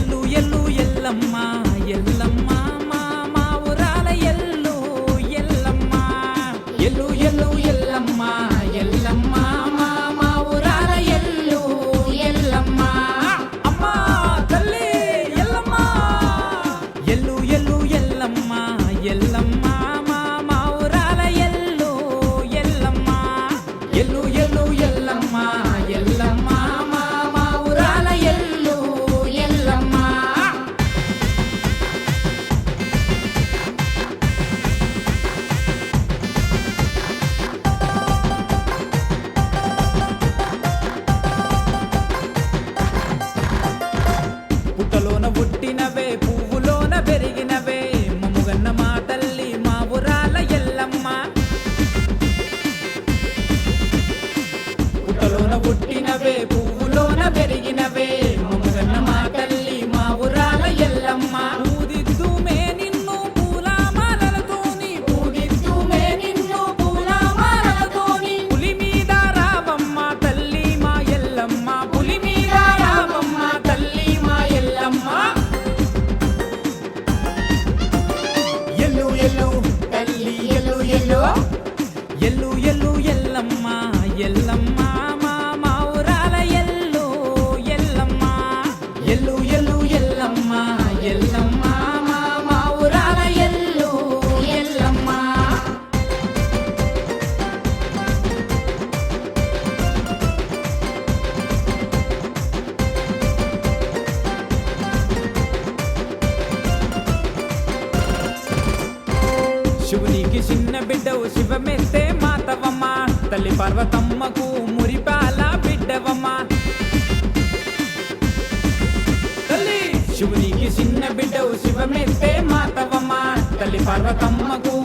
ఎల్లు ఎల్లు ఎల్లమ్మ ఎల్లమ్మ. శివునికి చిన్న బిడ్డవు శివమెత్తే మాతవమ్మ. తల్లి పర్వతమ్మకు మురిపాల బిడ్డవమ్మ. తల్లి శివునికి చిన్న బిడ్డవు శివమెత్తే మాతవమ్మ. తల్లి పర్వతమ్మకు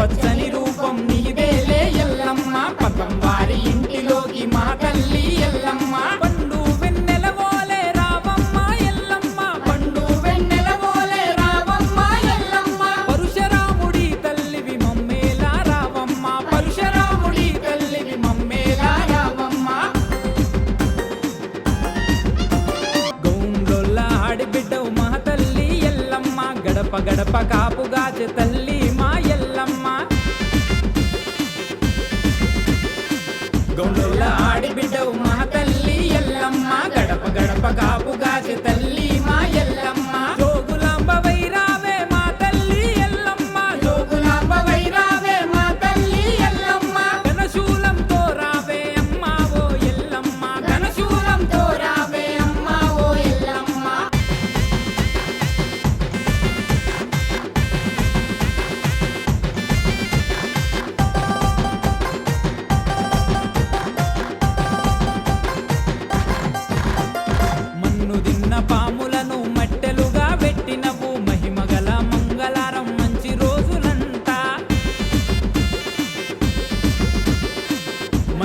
పచ్చని రూపం నీదేలే ఎల్లమ్మ. పదం వారి ఇంటిలోకి మా తల్లి ఎల్లమ్మ. పండు వెన్నెల వోలే రావమ్మ ఎల్లమ్మ. పండు వెన్నెల పోలే రావమ్మ ఎల్లమ్మ. పరుశరాముడి తల్లివి మమ్మేలా రావమ్మ. పరశురాముడి తల్లివి మమ్మేలా రావమ్మ. గౌండొల్ల ఆడిబిడ్డవు మా తల్లి ఎల్లమ్మ. గడప గడప కాపుగా తల్లి గౌండుల ఆడిబిడ్డవు మా తల్లి ఎల్లమ్మ గడప గడప కాపు కాపుగాచి తల్లి.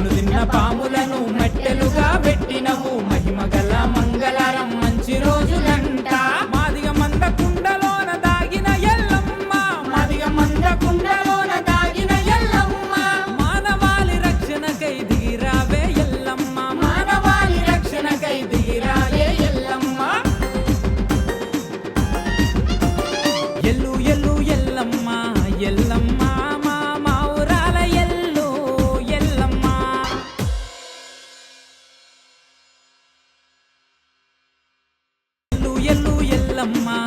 తాను తిన్న పాములను మట్టెలుగా పెట్టినము మహిమ గల మంగళారం మంచి రోజులంట. మాదిగ మంద కుండలోన దాగిన ఎల్లమ్మ. మాదిగ మంద కుండలోన దాగిన ఎల్లమ్మ. మానవాళి రక్షణకై దిగిరావే ఎల్లమ్మ. మానవాళి రక్షణకై దిగిరావే ఎల్లమ్మ. ఎల్లు అమ్మా